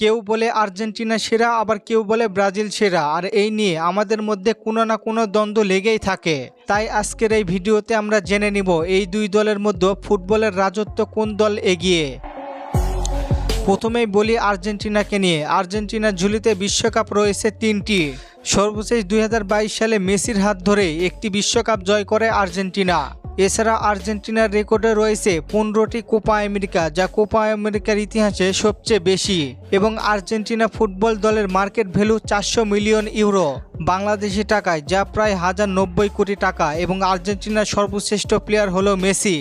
কেউ বলে আর্জেন্টিনা সেরা, আবার কেউ বলে ব্রাজিল সেরা। আর এই নিয়ে আমাদের মধ্যে কোনো না কোনো দ্বন্দ্ব লেগেই থাকে। তাই আজকের এই ভিডিওতে আমরা জেনে নিব এই দুই দলের মধ্যে ফুটবলের রাজত্ব কোন দল এগিয়ে। প্রথমেই বলি আর্জেন্টিনাকে নিয়ে। আর্জেন্টিনার ঝুলিতে বিশ্বকাপ রয়েছে তিনটি। সর্বশেষ দুই হাজার বাইশ সালে মেসির হাত ধরে একটি বিশ্বকাপ জয় করে আর্জেন্টিনা। এছাড়া আর্জেন্টিনার রেকর্ডে রয়েছে পনেরোটি কোপা আমেরিকা, যা কোপা আমেরিকার ইতিহাসে সবচেয়ে বেশি। এবং আর্জেন্টিনা ফুটবল দলের মার্কেট ভ্যালু চারশো মিলিয়ন ইউরো। বাংলাদেশি টাকায়, যা প্রায় হাজার নব্বই কোটি টাকা, এবং আর্জেন্টিনার সর্বশ্রেষ্ঠ প্লেয়ার হলো মেসি।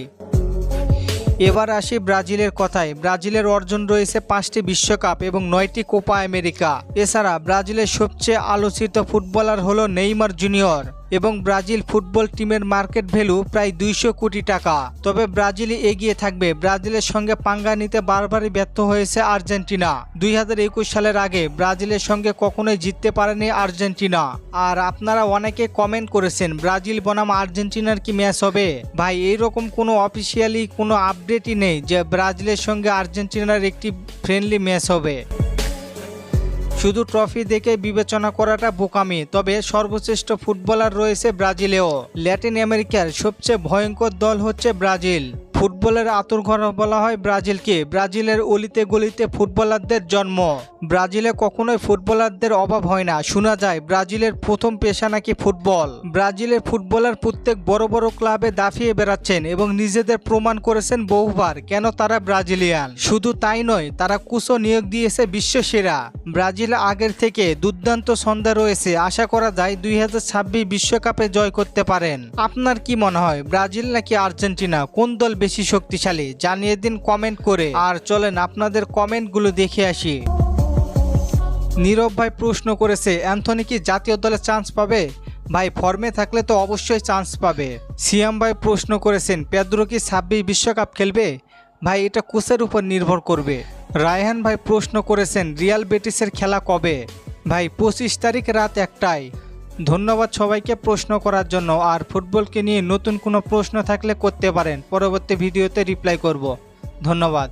এবার আসি ব্রাজিলের কথায়। ব্রাজিলের অর্জন রয়েছে পাঁচটি বিশ্বকাপ এবং নয়টি কোপা আমেরিকা। এছাড়া ব্রাজিলের সবচেয়ে আলোচিত ফুটবলার হলো নেইমার জুনিয়র। এবং ব্রাজিল ফুটবল টিমের মার্কেট ভ্যালু প্রায় দুইশো কোটি টাকা। তবে ব্রাজিলই এগিয়ে থাকবে। ব্রাজিলের সঙ্গে পাঙ্গা নিতে বারবারই ব্যর্থ হয়েছে আর্জেন্টিনা। দুই হাজার একুশ সালের আগে ব্রাজিলের সঙ্গে কখনোই জিততে পারেনি আর্জেন্টিনা। আর আপনারা অনেকে কমেন্ট করেছেন, ব্রাজিল বনাম আর্জেন্টিনার কি ম্যাচ হবে? ভাই, এইরকম কোনো অফিসিয়ালি কোনো আপডেটই নেই যে ব্রাজিলের সঙ্গে আর্জেন্টিনার একটি ফ্রেন্ডলি ম্যাচ হবে। শুধু ট্রফি দেখে বিবেচনা করাটা বোকামি, তবে সর্বশ্রেষ্ঠ ফুটবলার রয়েছে ব্রাজিলেও। ল্যাটিন আমেরিকার সবচেয়ে ভয়ঙ্কর দল হচ্ছে ব্রাজিল। ফুটবলের আতুরঘর বলা হয় ব্রাজিলকে। ব্রাজিলের অলিতে গলিতে ফুটবলারদের জন্ম। ব্রাজিলে কখনোই ফুটবলারদের অভাব হয় না। শোনা যায়, ব্রাজিলের প্রথম পেশা নাকি ফুটবল। ব্রাজিলের ফুটবলার প্রত্যেক বড় বড় ক্লাবে দাফিয়ে বেড়াচ্ছেন এবং নিজেদের প্রমাণ করেছেন বহুবার কেন তারা ব্রাজিলিয়ান। শুধু তাই নয়, তারা কুশো নিয়োগ দিয়েছে বিশ্বসেরা ব্রাজিল আগের থেকে। দুর্দান্ত সন্ধ্যা রয়েছে। আশা করা যায় দুই হাজার বিশ্বকাপে জয় করতে পারেন। আপনার কি মনে হয়, ব্রাজিল নাকি আর্জেন্টিনা? কোন দল বেশি শক্তিশালী? জানিয়ে দিন কমেন্ট করে। আর চলেন আপনাদের কমেন্টগুলো দেখে আসি। নীরব ভাই প্রশ্ন করেছে, অ্যান্থনি কি জাতীয় দলে চান্স পাবে? ভাই, ফর্মে থাকলে তো অবশ্যই চান্স পাবে। সিয়াম ভাই প্রশ্ন করেছেন, পেদ্রো কি ছাব্বিশ বিশ্বকাপ খেলবে? ভাই, এটা কোচের উপর নির্ভর করবে। রায়হান ভাই প্রশ্ন করেছেন, রিয়াল বেটিসের খেলা কবে? ভাই, পঁচিশ তারিখ রাত একটায়। ধন্যবাদ সবাইকে প্রশ্ন করার জন্য। আর ফুটবলকে নিয়ে নতুন কোনো প্রশ্ন থাকলে করতে পারেন। পরবর্তী ভিডিওতে রিপ্লাই করব। ধন্যবাদ।